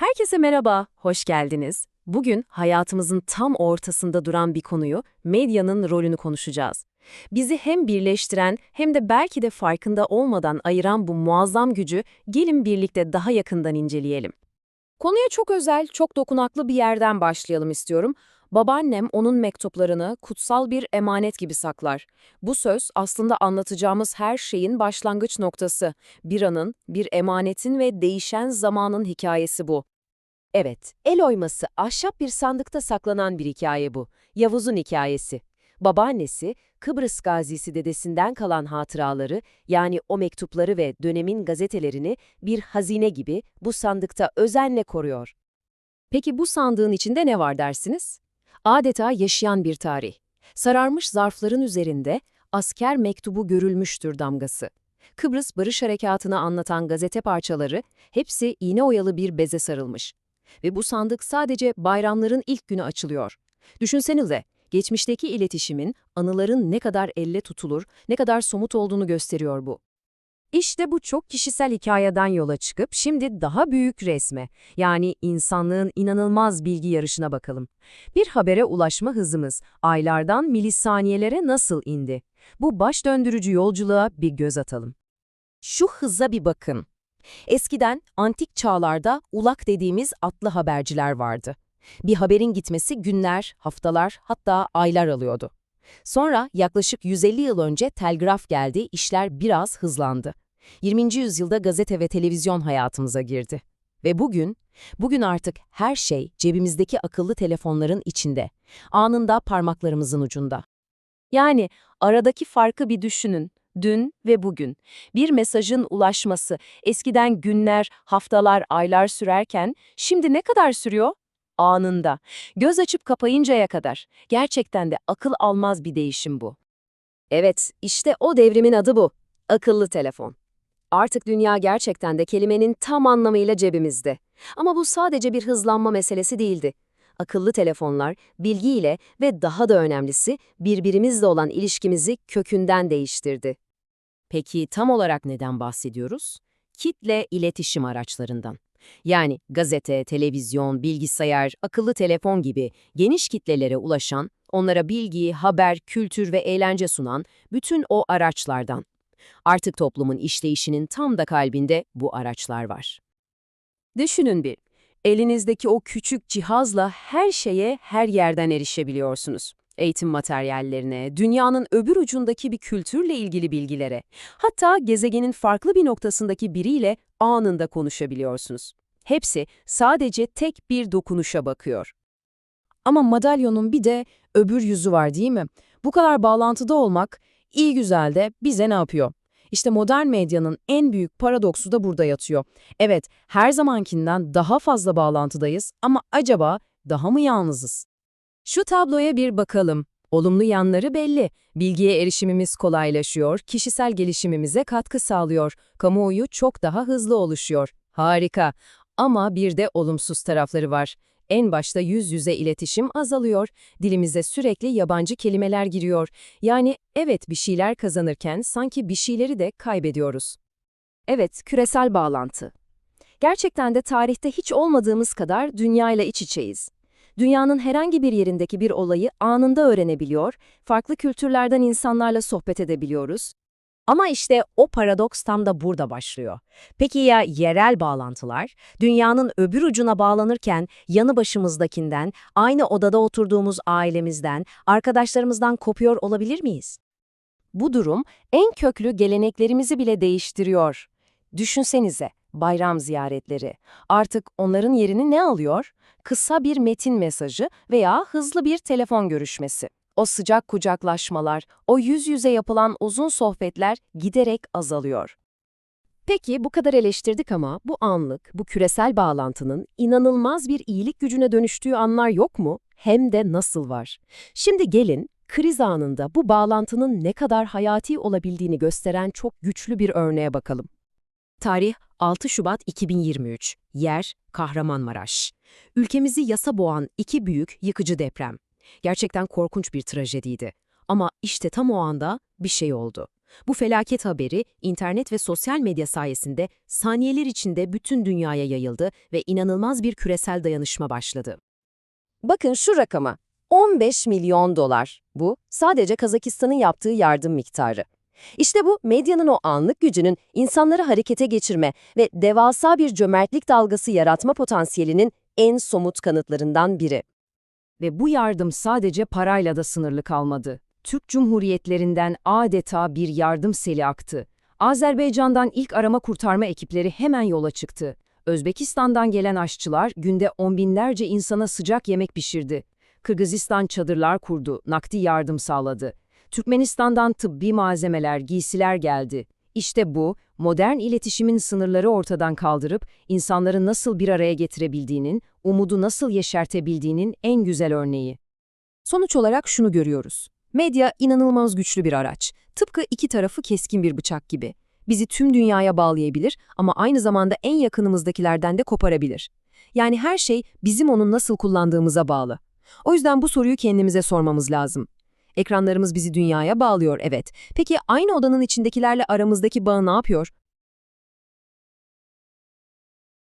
Herkese merhaba, hoş geldiniz. Bugün hayatımızın tam ortasında duran bir konuyu, medyanın rolünü konuşacağız. Bizi hem birleştiren hem de belki de farkında olmadan ayıran bu muazzam gücü gelin birlikte daha yakından inceleyelim. Konuya çok özel, çok dokunaklı bir yerden başlayalım istiyorum. Babaannem onun mektuplarını kutsal bir emanet gibi saklar. Bu söz aslında anlatacağımız her şeyin başlangıç noktası. Bir anın, bir emanetin ve değişen zamanın hikayesi bu. Evet, el oyması ahşap bir sandıkta saklanan bir hikaye bu. Yavuz'un hikayesi. Babaannesi, Kıbrıs gazisi dedesinden kalan hatıraları, yani o mektupları ve dönemin gazetelerini bir hazine gibi bu sandıkta özenle koruyor. Peki bu sandığın içinde ne var dersiniz? Adeta yaşayan bir tarih. Sararmış zarfların üzerinde asker mektubu görülmüştür damgası. Kıbrıs Barış Harekatı'nı anlatan gazete parçaları hepsi iğne oyalı bir beze sarılmış. Ve bu sandık sadece bayramların ilk günü açılıyor. Düşünsenize, geçmişteki iletişimin, anıların ne kadar elle tutulur, ne kadar somut olduğunu gösteriyor bu. İşte bu çok kişisel hikayeden yola çıkıp şimdi daha büyük resme, yani insanlığın inanılmaz bilgi yarışına bakalım. Bir habere ulaşma hızımız aylardan milisaniyelere nasıl indi? Bu baş döndürücü yolculuğa bir göz atalım. Şu hıza bir bakın. Eskiden antik çağlarda ulak dediğimiz atlı haberciler vardı. Bir haberin gitmesi günler, haftalar hatta aylar alıyordu. Sonra yaklaşık 150 yıl önce telgraf geldi, işler biraz hızlandı. 20. yüzyılda gazete ve televizyon hayatımıza girdi. Ve bugün, bugün artık her şey cebimizdeki akıllı telefonların içinde, anında parmaklarımızın ucunda. Yani aradaki farkı bir düşünün, dün ve bugün. Bir mesajın ulaşması eskiden günler, haftalar, aylar sürerken şimdi ne kadar sürüyor? Anında. Göz açıp kapayıncaya kadar. Gerçekten de akıl almaz bir değişim bu. Evet, işte o devrimin adı bu. Akıllı telefon. Artık dünya gerçekten de kelimenin tam anlamıyla cebimizde. Ama bu sadece bir hızlanma meselesi değildi. Akıllı telefonlar, bilgiyle ve daha da önemlisi birbirimizle olan ilişkimizi kökünden değiştirdi. Peki tam olarak neden bahsediyoruz? Kitle iletişim araçlarından. Yani gazete, televizyon, bilgisayar, akıllı telefon gibi geniş kitlelere ulaşan, onlara bilgi, haber, kültür ve eğlence sunan bütün o araçlardan. Artık toplumun işleyişinin tam da kalbinde bu araçlar var. Düşünün bir, elinizdeki o küçük cihazla her şeye her yerden erişebiliyorsunuz. Eğitim materyallerine, dünyanın öbür ucundaki bir kültürle ilgili bilgilere, hatta gezegenin farklı bir noktasındaki biriyle anında konuşabiliyorsunuz. Hepsi sadece tek bir dokunuşa bakıyor. Ama madalyonun bir de öbür yüzü var değil mi? Bu kadar bağlantıda olmak iyi güzel de bize ne yapıyor? İşte modern medyanın en büyük paradoksu da burada yatıyor. Evet, her zamankinden daha fazla bağlantıdayız ama acaba daha mı yalnızız? Şu tabloya bir bakalım. Olumlu yanları belli. Bilgiye erişimimiz kolaylaşıyor, kişisel gelişimimize katkı sağlıyor, kamuoyu çok daha hızlı oluşuyor. Harika. Ama bir de olumsuz tarafları var. En başta yüz yüze iletişim azalıyor, dilimize sürekli yabancı kelimeler giriyor. Yani evet bir şeyler kazanırken sanki bir şeyleri de kaybediyoruz. Evet, küresel bağlantı. Gerçekten de tarihte hiç olmadığımız kadar dünyayla iç içeyiz. Dünyanın herhangi bir yerindeki bir olayı anında öğrenebiliyor, farklı kültürlerden insanlarla sohbet edebiliyoruz. Ama işte o paradoks tam da burada başlıyor. Peki ya yerel bağlantılar? Dünyanın öbür ucuna bağlanırken yanı başımızdakinden, aynı odada oturduğumuz ailemizden, arkadaşlarımızdan kopuyor olabilir miyiz? Bu durum en köklü geleneklerimizi bile değiştiriyor. Düşünsenize, bayram ziyaretleri. Artık onların yerini ne alıyor? Kısa bir metin mesajı veya hızlı bir telefon görüşmesi. O sıcak kucaklaşmalar, o yüz yüze yapılan uzun sohbetler giderek azalıyor. Peki bu kadar eleştirdik ama bu anlık, bu küresel bağlantının inanılmaz bir iyilik gücüne dönüştüğü anlar yok mu? Hem de nasıl var? Şimdi gelin, kriz anında bu bağlantının ne kadar hayati olabildiğini gösteren çok güçlü bir örneğe bakalım. Tarih 6 Şubat 2023. Yer Kahramanmaraş. Ülkemizi yasa boğan iki büyük yıkıcı deprem. Gerçekten korkunç bir trajediydi. Ama işte tam o anda bir şey oldu. Bu felaket haberi internet ve sosyal medya sayesinde saniyeler içinde bütün dünyaya yayıldı ve inanılmaz bir küresel dayanışma başladı. Bakın şu rakama. 15 milyon dolar. Bu sadece Kazakistan'ın yaptığı yardım miktarı. İşte bu medyanın o anlık gücünün insanları harekete geçirme ve devasa bir cömertlik dalgası yaratma potansiyelinin en somut kanıtlarından biri. Ve bu yardım sadece parayla da sınırlı kalmadı. Türk Cumhuriyetlerinden adeta bir yardım seli aktı. Azerbaycan'dan ilk arama kurtarma ekipleri hemen yola çıktı. Özbekistan'dan gelen aşçılar günde on binlerce insana sıcak yemek pişirdi. Kırgızistan çadırlar kurdu, nakdi yardım sağladı. Türkmenistan'dan tıbbi malzemeler, giysiler geldi. İşte bu, modern iletişimin sınırları ortadan kaldırıp insanları nasıl bir araya getirebildiğinin, umudu nasıl yeşertebildiğinin en güzel örneği. Sonuç olarak şunu görüyoruz. Medya inanılmaz güçlü bir araç. Tıpkı iki tarafı keskin bir bıçak gibi. Bizi tüm dünyaya bağlayabilir ama aynı zamanda en yakınımızdakilerden de koparabilir. Yani her şey bizim onu nasıl kullandığımıza bağlı. O yüzden bu soruyu kendimize sormamız lazım. Ekranlarımız bizi dünyaya bağlıyor, evet. Peki aynı odanın içindekilerle aramızdaki bağ ne yapıyor?